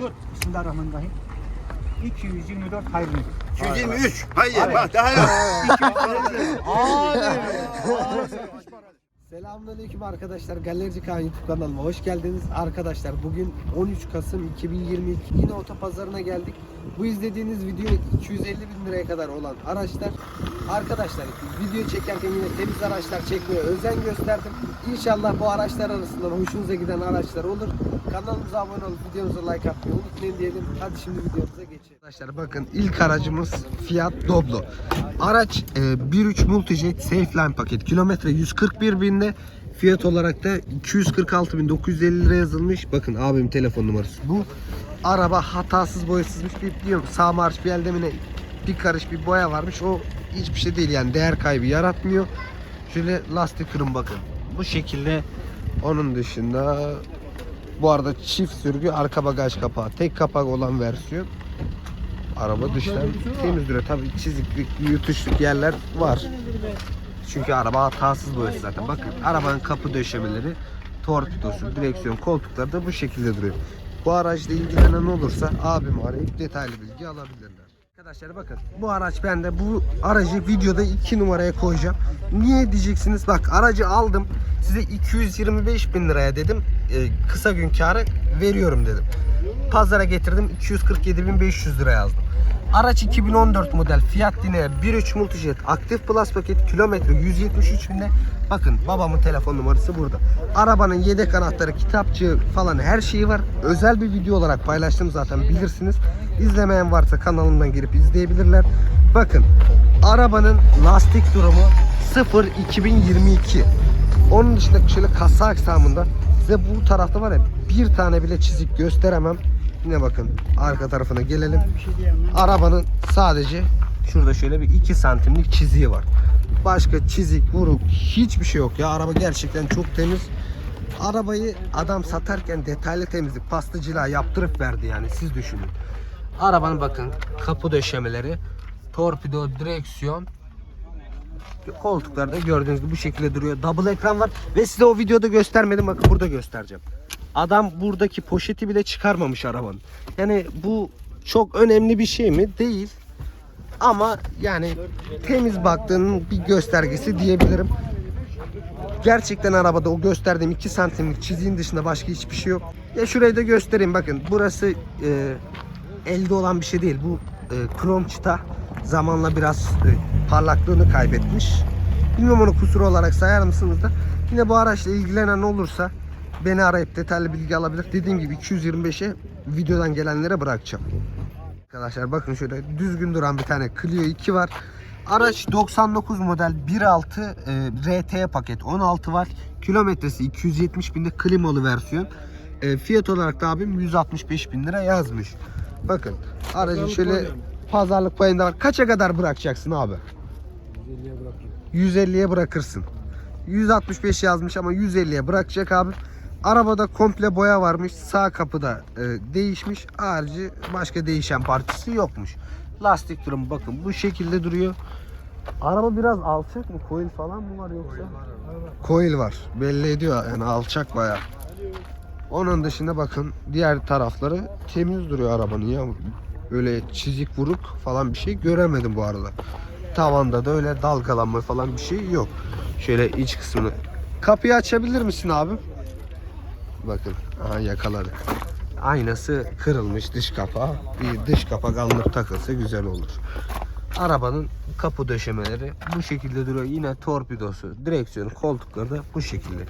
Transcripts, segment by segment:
Dur. Bismillahirrahmanirrahim. 224 hayırlı. 223. Hayır bak daha yok. Selamünaleyküm arkadaşlar. Galerici Kaan YouTube kanalıma hoş geldiniz. Arkadaşlar bugün 13 Kasım 2022 yine otopazarına geldik. Bu izlediğiniz video 250 bin liraya kadar olan araçlar. Arkadaşlar video çekerken yine temiz araçlar çekmeye özen gösterdim. İnşallah bu araçlar arasından hoşunuza giden araçlar olur. Kanalımıza abone olup videomuza like atmayı unutmayın diyelim. Hadi şimdi videomuza geçelim. Arkadaşlar bakın ilk aracımız Fiat Doblo. Araç e, 1.3 Multijet Safeline paket. Kilometre 141 binde. Fiyat olarak da 246.950 lira yazılmış. Bakın abim telefon numarası. Bu araba hatasız boyasızmış. Bir biliyorum sağ marş bir elde mi ne bir karış bir boya varmış. O hiçbir şey değil yani değer kaybı yaratmıyor. Şöyle lastik kırın bakın. Bu şekilde onun dışında bu arada çift sürgü arka bagaj kapağı. Tek kapak olan versiyon. Araba dıştan temiz duruyor. Tabii çiziklik, yutuşluk yerler var. Çünkü araba hatasız boyası zaten. Bakın arabanın kapı döşemeleri, torpidosu, direksiyon, koltukları da bu şekilde duruyor. Bu araçla ilgilenen olursa abim arayıp detaylı bilgi alabilirler. Arkadaşlar bakın bu araç bende bu aracı videoda 2 numaraya koyacağım. Niye diyeceksiniz? Bak aracı aldım size 225 bin liraya dedim. Ee, kısa gün karı veriyorum dedim. Pazara getirdim 247.500 lira yazdım. Araç 2014 model Fiat Linea 1.3 Multijet aktif plus paket kilometre 173 binde. Bakın babamın telefon numarası burada. Arabanın yedek anahtarı, kitapçığı falan her şeyi var. Özel bir video olarak paylaştım zaten bilirsiniz. İzlemeyen varsa kanalımdan girip izleyebilirler. Bakın arabanın lastik durumu 0 2022. Onun dışında şöyle kasa aksamında size bu tarafta var ya bir tane bile çizik gösteremem. Yine bakın arka tarafına gelelim. Arabanın sadece şurada şöyle bir 2 santimlik çiziği var. Başka çizik, vuruk hiçbir şey yok ya. Araba gerçekten çok temiz. Arabayı adam satarken detaylı temizlik, pastacılığa yaptırıp verdi yani siz düşünün. Arabanın bakın kapı döşemeleri, torpido, direksiyon, koltuklar da gördüğünüz gibi bu şekilde duruyor. Double ekran var ve size o videoda göstermedim. Bakın burada göstereceğim. Adam buradaki poşeti bile çıkarmamış arabanın. Yani bu çok önemli bir şey mi? Değil. Ama yani temiz baktığının bir göstergesi diyebilirim. Gerçekten arabada o gösterdiğim 2 santimlik çiziğin dışında başka hiçbir şey yok. Ya şurayı da göstereyim bakın. Burası e, elde olan bir şey değil. Bu e, krom çıta zamanla biraz e, parlaklığını kaybetmiş. Bilmiyorum onu kusur olarak sayar mısınız da. Yine bu araçla ilgilenen olursa beni arayıp detaylı bilgi alabilir. Dediğim gibi 225'e videodan gelenlere bırakacağım. Arkadaşlar bakın şöyle düzgün duran bir tane Clio 2 var. Araç 99 model 1.6 e, RT paket 16 var. Kilometresi 270 binde klimalı versiyon. E, fiyat olarak da abim 165 bin lira yazmış. Bakın aracın şöyle pazarlık payında var. Kaça kadar bırakacaksın abi? 150'ye bırakırsın. 165 yazmış ama 150'ye bırakacak abi. Arabada komple boya varmış. Sağ kapıda e, değişmiş. Harici başka değişen parçası yokmuş. Lastik durumu bakın bu şekilde duruyor. Araba biraz alçak mı? Coil falan mı var yoksa? Coil var. Belli ediyor yani alçak baya. Onun dışında bakın diğer tarafları temiz duruyor arabanın ya. Öyle çizik vuruk falan bir şey göremedim bu arada. Tavanda da öyle dalgalanma falan bir şey yok. Şöyle iç kısmını. Kapıyı açabilir misin abim? Bakın aha yakaladık. Aynası kırılmış dış kapağı. Bir dış kapak alınıp takılsa güzel olur. Arabanın kapı döşemeleri bu şekilde duruyor. Yine torpidosu, direksiyonu, koltukları da bu şekilde.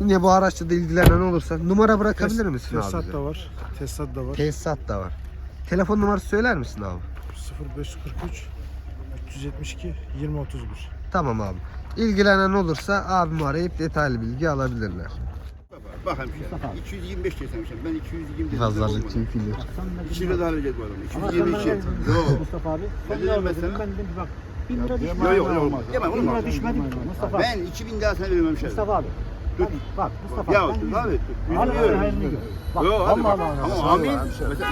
Yine bu araçla da ilgilenen olursa numara bırakabilir misin abi? Tesisat da var. Tesisat da var. Tesisat da var. Telefon numarası söyler misin abi? 0543 372 2031. Tamam abi. İlgilenen olursa abimi arayıp detaylı bilgi alabilirler. Bak hemşerim. 225 desem ben 220 dedim. Pazarlık olmadı. çünkü. 2 lira daha verecek bu adam. Ama 222. sen de- Yok. Mustafa abi. Ben de ne dedim mesela. ben dedim ki bak. Bin lira düşmedi. Yok yok yok. Yemem Bin oğlum. lira düşmedi Mustafa abi. Ben 2000 daha sana vermem hemşerim. Mustafa abi. Dur. Bak Mustafa Ya abi. dur abi. Yüzüm hayırlı gör. Bak Yok. Allah. Ama amin. Mesela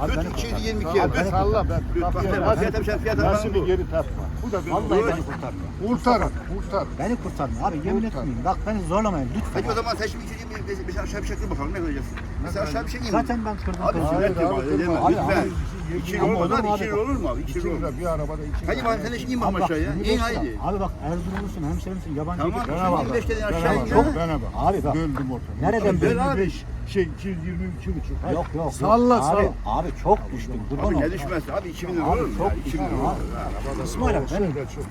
Abi beni Tut kurtar. 222. Abi beni Salla ben. Lütfen. Bak, Bak fiyat hemşerim fiyat Nasıl bir bu? geri tartma. Bu da benim. Vallahi beni kurtarma. Kurtar, kurtar. Beni kurtarma abi yemin etmeyin. Bak beni zorlamayın lütfen. Peki o zaman sen şimdi 222 bir aşağı bir kır bakalım ne koyacağız? Mesela aşağı bir şey yiyeyim. Zaten ben kırdım. Abi sürekli bak lütfen. abi. 2 lira Ama olmaz olur mu 2 abi? lira olur mu abi? 2 İki lira bir arabada iki Hadi lira. bana sen de şimdi in bak Abi bak, aşağıya. 25 İn haydi. Abi bak Erzurumlusun, hemşerimsin, yabancı Tamam. değil. Bana bak. 25 dedin aşağı in. Çok-. Abi bak. Böldüm ortalığı. Nereden bildin? ver abi. 25 şey 222 buçuk. Hadi. Yok yok. Salla, yok. salla. Abi, abi çok düştüm. Kurban Abi ne düşmez abi 2000 lira Abi olur mu? çok ya? 2000 düştüm lira olur. abi. İsmail abi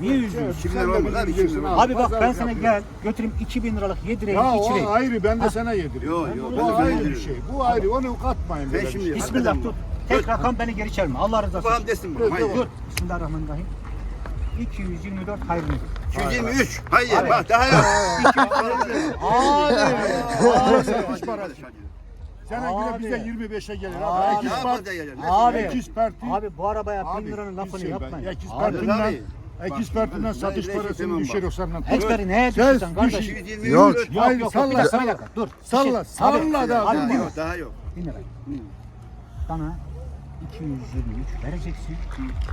niye? Şimdi Sen de olmaz abi, bileceksin şimdi abi. Abi bak ben sana gel götüreyim 2000 liralık yedirelim Ya içireyim. o ayrı ben de sana yediririm. Yok yok. Bu ayrı bir şey. Bu ayrı onu katmayın Ben şimdi- şey. Bismillah tut. bu. Tek rakam beni geri çelme. Allah Babam için. desin bunu. Haydi. Dur. Bismillahirrahmanirrahim. 224 hayrını. 223. Hayır bak daha yok. Abi. Sana göre Abi. Bize 25'e gelir Abi. abi. Ne Ekiz yapacağız part? Abi. ekiz parti. Abi bu arabaya 1000 Abi, liranın lafını bilsin ben. yapmayın. Ekiz Abi, partinden, abi. ekiz partinden satış ben parasını düşer o senden. Eksperi neye Sen düşürsen kardeş? düşün. 223. Yok. Yok Hayır, yok salla, bir dakika, salla. bir dakika, dur. Salla, Bir şey- salla Abi, da. abi, Daha lira. yok daha yok. Bin lira. Bana 223 vereceksin.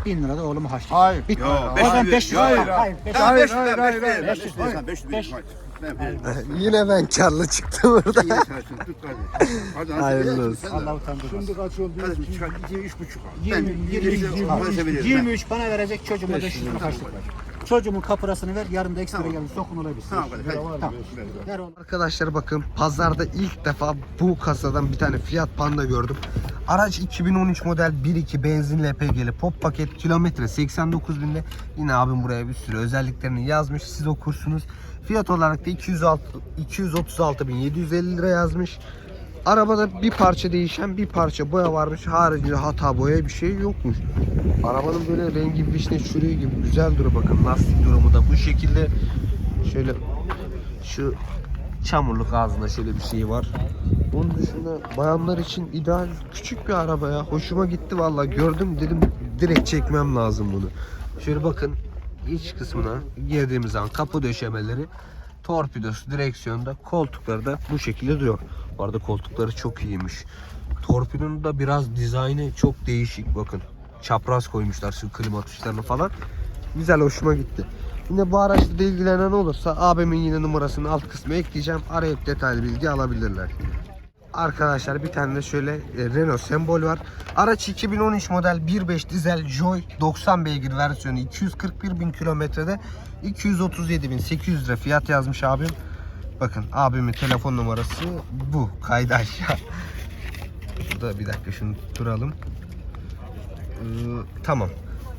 1000 lira da oğlumu harçlık. Hayır. Bitti. Yok, O beş zaman yüz. 500 Hayır, hayır, hayır, beş- Tamam Hayır, 500 hayır, ver, hayır, 500 hayır. ver, 500 ver, Beş- sen 500 beş- ver. Ben veririm. Yine ben karlı çıktım burada. Sen yetersin, tut kardeşim. Hadi, hadi, Hayırlı sen de. olsun. Allah utandırmasın. Şimdi kaç oldu? Kardeşim çıkar 23 buçuk al. Ben 20, 23 23, al. Ben severim. 23 bana verecek çocuğuma 500 lira harçlık ver. Çocuğumun kapırasını ver, yarın da ekstra Tamam. gelin sokun olay bitsin. Tamam kardeşim. hadi. Tamam. Ver oğlum. Arkadaşlar bakın pazarda ilk defa bu kasadan bir tane Fiat Panda gördüm. Araç 2013 model 1.2 benzinli LPG'li pop paket kilometre 89 binde. Yine abim buraya bir sürü özelliklerini yazmış siz okursunuz. Fiyat olarak da 206 236.750 lira yazmış. Arabada bir parça değişen bir parça boya varmış. Haricinde hata boya bir şey yokmuş. Arabanın böyle rengi vişne çürüğü gibi güzel duruyor bakın. Lastik durumu da bu şekilde. Şöyle şu çamurluk ağzında şöyle bir şey var. Onun dışında bayanlar için ideal küçük bir araba ya. Hoşuma gitti vallahi gördüm dedim direkt çekmem lazım bunu. Şöyle bakın iç kısmına girdiğimiz zaman kapı döşemeleri torpidosu direksiyonda koltukları da bu şekilde duruyor. Bu arada koltukları çok iyiymiş. Torpidonun da biraz dizaynı çok değişik bakın. Çapraz koymuşlar şu klima tuşlarını falan. Güzel hoşuma gitti. Yine bu araçla da ilgilenen olursa abimin yine numarasını alt kısmına ekleyeceğim. Arayıp detaylı bilgi alabilirler. Arkadaşlar bir tane de şöyle e, Renault sembol var. Araç 2013 model 1.5 dizel Joy 90 beygir versiyonu 241 bin kilometrede 237.800 lira fiyat yazmış abim. Bakın abimin telefon numarası bu. Kaydı aşağı. Şurada bir dakika şunu duralım. Ee, tamam.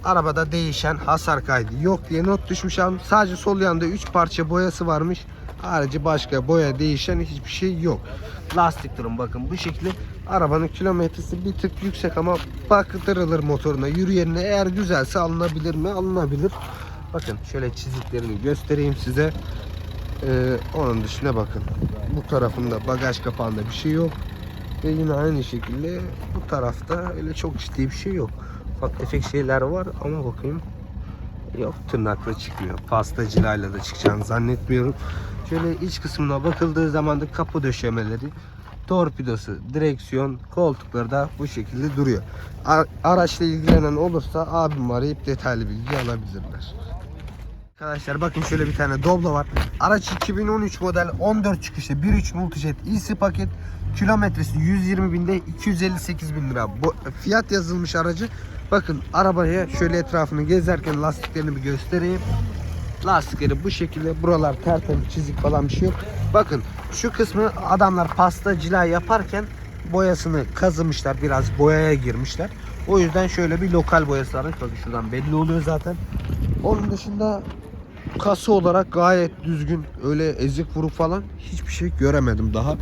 Arabada değişen hasar kaydı yok diye not düşmüş abim. Sadece sol yanda 3 parça boyası varmış. Harici başka boya değişen hiçbir şey yok. Lastik durum bakın bu şekilde. Arabanın kilometresi bir tık yüksek ama baktırılır motoruna. Yürüyenine eğer güzelse alınabilir mi? Alınabilir. Bakın şöyle çiziklerini göstereyim size. Ee, onun dışına bakın. Bu tarafında bagaj kapağında bir şey yok. Ve yine aynı şekilde bu tarafta öyle çok ciddi bir şey yok. Ufak tefek şeyler var ama bakayım. Yok tırnakla çıkmıyor. Pasta cilayla da çıkacağını zannetmiyorum. Şöyle iç kısmına bakıldığı zaman da kapı döşemeleri, torpidosu, direksiyon, koltukları da bu şekilde duruyor. Araçla ilgilenen olursa abim arayıp detaylı bilgi alabilirler. Arkadaşlar bakın şöyle bir tane Doblo var. Araç 2013 model 14 çıkışlı 1.3 Multijet EC paket. Kilometresi 120 binde 258 bin lira. Bu, fiyat yazılmış aracı. Bakın arabaya şöyle etrafını gezerken lastiklerini bir göstereyim. Lastikleri bu şekilde. Buralar tertemiz çizik falan bir şey yok. Bakın şu kısmı adamlar pasta cila yaparken boyasını kazımışlar. Biraz boyaya girmişler. O yüzden şöyle bir lokal boyası var. Bakın şuradan belli oluyor zaten. Onun dışında kasa olarak gayet düzgün. Öyle ezik vuruk falan hiçbir şey göremedim daha.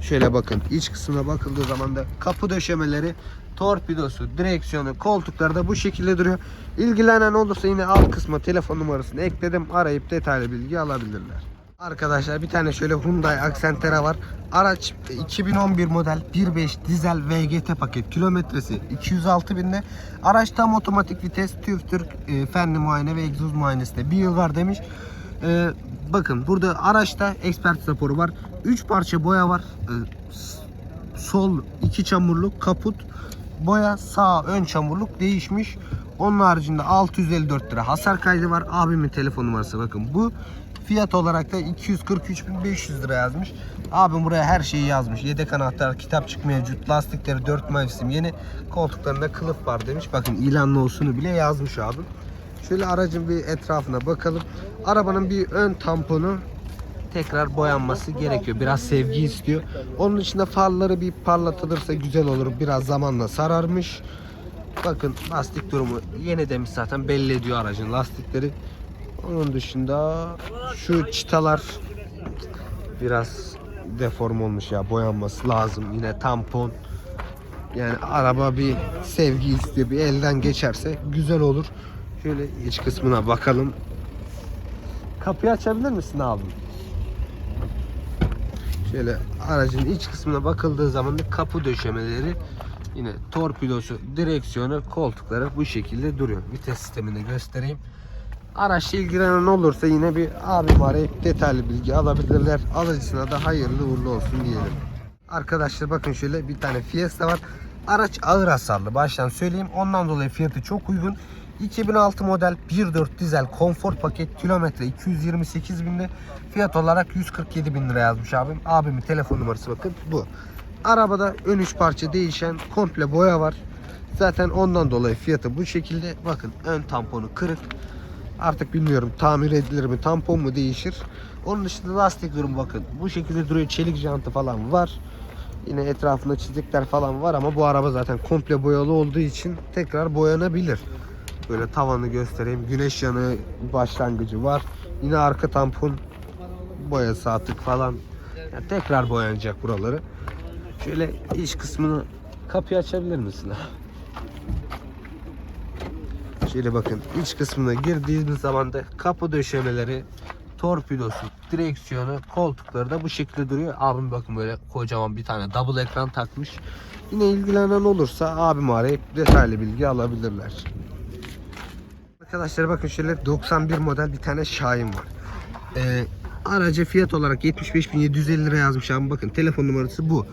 Şöyle bakın iç kısmına bakıldığı zaman da kapı döşemeleri, torpidosu, direksiyonu, koltukları da bu şekilde duruyor. İlgilenen olursa yine alt kısma telefon numarasını ekledim. Arayıp detaylı bilgi alabilirler. Arkadaşlar bir tane şöyle Hyundai Accentera var. Araç 2011 model 1.5 dizel VGT paket. Kilometresi 206 binde. Araç tam otomatik vites, TÜV Türk e, fenli muayene ve egzoz muayenesinde bir yıl var demiş. E, bakın burada araçta expert raporu var. 3 parça boya var. E, sol iki çamurluk kaput boya, sağ ön çamurluk değişmiş. Onun haricinde 654 lira hasar kaydı var. Abimin telefon numarası bakın bu. Fiyat olarak da 243.500 lira yazmış. Abim buraya her şeyi yazmış. Yedek anahtar, kitapçık mevcut, lastikleri 4 mevsim yeni. Koltuklarında kılıf var demiş. Bakın ilanlı olsunu bile yazmış abim. Şöyle aracın bir etrafına bakalım. Arabanın bir ön tamponu tekrar boyanması gerekiyor. Biraz sevgi istiyor. Onun dışında farları bir parlatılırsa güzel olur. Biraz zamanla sararmış. Bakın lastik durumu yeni demiş zaten belli ediyor aracın lastikleri. Onun dışında şu çıtalar biraz deform olmuş ya boyanması lazım. Yine tampon. Yani araba bir sevgi istiyor. Bir elden geçerse güzel olur. Şöyle iç kısmına bakalım. Kapıyı açabilir misin abi? Şöyle aracın iç kısmına bakıldığı zaman da kapı döşemeleri yine torpidosu, direksiyonu, koltukları bu şekilde duruyor. Vites sistemini göstereyim. Araçla ilgilenen olursa yine bir abim arayıp detaylı bilgi alabilirler. Alıcısına da hayırlı uğurlu olsun diyelim. Arkadaşlar bakın şöyle bir tane Fiesta var. Araç ağır hasarlı baştan söyleyeyim. Ondan dolayı fiyatı çok uygun. 2006 model 1.4 dizel konfor paket kilometre 228 binde fiyat olarak 147 bin lira yazmış abim. Abimin telefon numarası bakın bu. Arabada ön üç parça değişen komple boya var. Zaten ondan dolayı fiyatı bu şekilde. Bakın ön tamponu kırık. Artık bilmiyorum tamir edilir mi tampon mu değişir. Onun dışında lastik durum bakın. Bu şekilde duruyor. Çelik jantı falan var. Yine etrafında çizikler falan var ama bu araba zaten komple boyalı olduğu için tekrar boyanabilir. Böyle tavanı göstereyim. Güneş yanığı başlangıcı var. Yine arka tampon boyası atık falan. Yani tekrar boyanacak buraları. Şöyle iç kısmını kapıyı açabilir misin? Şöyle bakın iç kısmına girdiğiniz zaman da kapı döşemeleri, torpidosu, direksiyonu, koltukları da bu şekilde duruyor. Abim bakın böyle kocaman bir tane double ekran takmış. Yine ilgilenen olursa abim arayıp detaylı bilgi alabilirler. Arkadaşlar bakın şöyle 91 model bir tane Şahin var. Ee, araca fiyat olarak 75.750 lira yazmış abi. Bakın telefon numarası bu.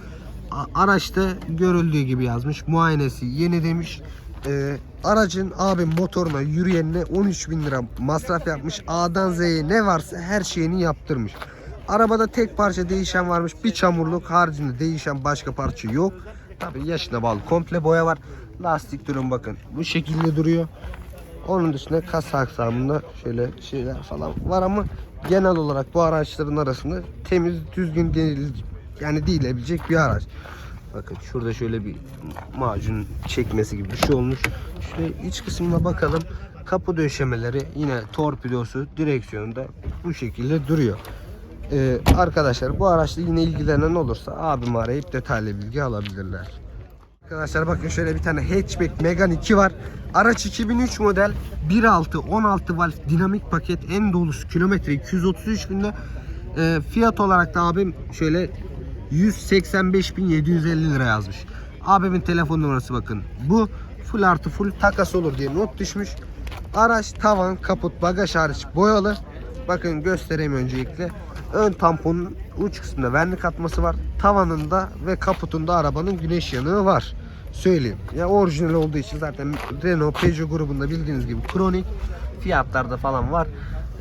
A- araçta görüldüğü gibi yazmış. Muayenesi yeni demiş. Ee, aracın abi motoruna yürüyenine 13.000 lira masraf yapmış. A'dan Z'ye ne varsa her şeyini yaptırmış. Arabada tek parça değişen varmış. Bir çamurluk haricinde değişen başka parça yok. Tabii yaşına bağlı komple boya var. Lastik durum bakın bu şekilde duruyor. Onun dışında kasa aksamında şöyle şeyler falan var ama genel olarak bu araçların arasında temiz, düzgün değil, yani değilebilecek bir araç. Bakın şurada şöyle bir macun çekmesi gibi bir şey olmuş. Şöyle iç kısmına bakalım. Kapı döşemeleri yine torpidosu direksiyonda bu şekilde duruyor. Ee, arkadaşlar bu araçla yine ilgilenen olursa abim arayıp detaylı bilgi alabilirler. Arkadaşlar bakın şöyle bir tane hatchback Megane 2 var. Araç 2003 model 1.6 16 valve dinamik paket en dolusu kilometre 233 binde. Ee, fiyat olarak da abim şöyle 185.750 lira yazmış. Abimin telefon numarası bakın. Bu full artı full takas olur diye not düşmüş. Araç tavan, kaput, bagaj hariç boyalı. Bakın göstereyim öncelikle. Ön tamponun uç kısmında vernik atması var. Tavanında ve kaputunda arabanın güneş yanığı var. Söyleyeyim. Ya orijinal olduğu için zaten Renault, Peugeot grubunda bildiğiniz gibi kronik fiyatlarda falan var.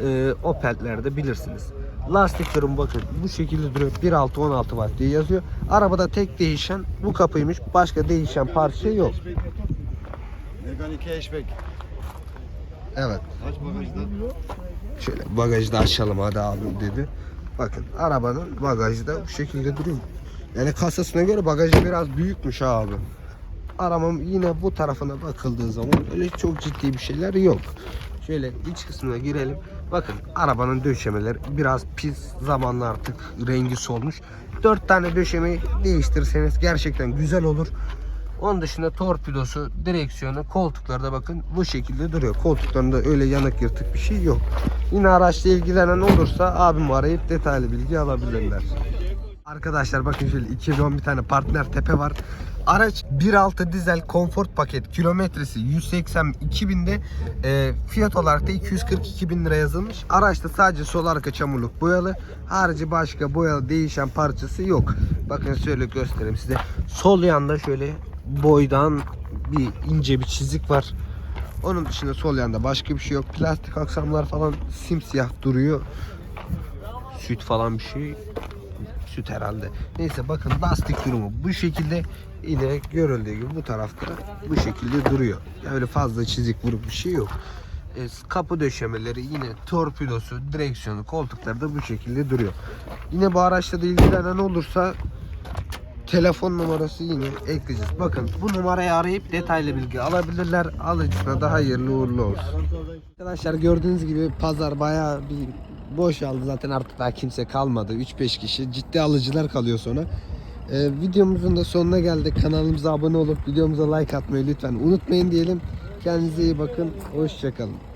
Ee, Opel'lerde bilirsiniz. Lastik durum bakın bu şekilde duruyor. 1.6 16 watt diye yazıyor. Arabada tek değişen bu kapıymış. Başka değişen parça yok. Mekanik hatchback. Evet. Aç bagajdan. Şöyle bagajı da açalım hadi abim dedi. Bakın arabanın bagajı da bu şekilde duruyor. Yani kasasına göre bagajı biraz büyükmüş abi. Arabam yine bu tarafına bakıldığı zaman öyle çok ciddi bir şeyler yok. Şöyle iç kısmına girelim. Bakın arabanın döşemeleri biraz pis zamanla artık rengi solmuş. 4 tane döşemeyi değiştirirseniz gerçekten güzel olur. Onun dışında torpidosu, direksiyonu, koltukları da bakın bu şekilde duruyor. Koltuklarında öyle yanık yırtık bir şey yok. Yine araçla ilgilenen olursa abim arayıp detaylı bilgi alabilirler. Arkadaşlar bakın şöyle 2010 bir tane partner tepe var. Araç 1.6 dizel konfort paket kilometresi 182 binde e, fiyat olarak da 242 bin lira yazılmış. Araçta sadece sol arka çamurluk boyalı. Harici başka boyalı değişen parçası yok. Bakın şöyle göstereyim size. Sol yanda şöyle boydan bir ince bir çizik var. Onun dışında sol yanda başka bir şey yok. Plastik aksamlar falan simsiyah duruyor. Süt falan bir şey. Süt herhalde. Neyse bakın lastik durumu bu şekilde yine görüldüğü gibi bu tarafta bu şekilde duruyor. Öyle fazla çizik vurup bir şey yok. E, kapı döşemeleri yine torpidosu, direksiyonu, koltukları da bu şekilde duruyor. Yine bu araçla da ilgilenen olursa telefon numarası yine ekleyeceğiz. Bakın bu numarayı arayıp detaylı bilgi alabilirler. Alıcısına daha hayırlı uğurlu olsun. Arkadaşlar gördüğünüz gibi pazar bayağı bir boşaldı. Zaten artık daha kimse kalmadı. 3-5 kişi. Ciddi alıcılar kalıyor sonra. Ee, videomuzun da sonuna geldik. Kanalımıza abone olup videomuza like atmayı lütfen unutmayın diyelim. Kendinize iyi bakın. Hoşçakalın.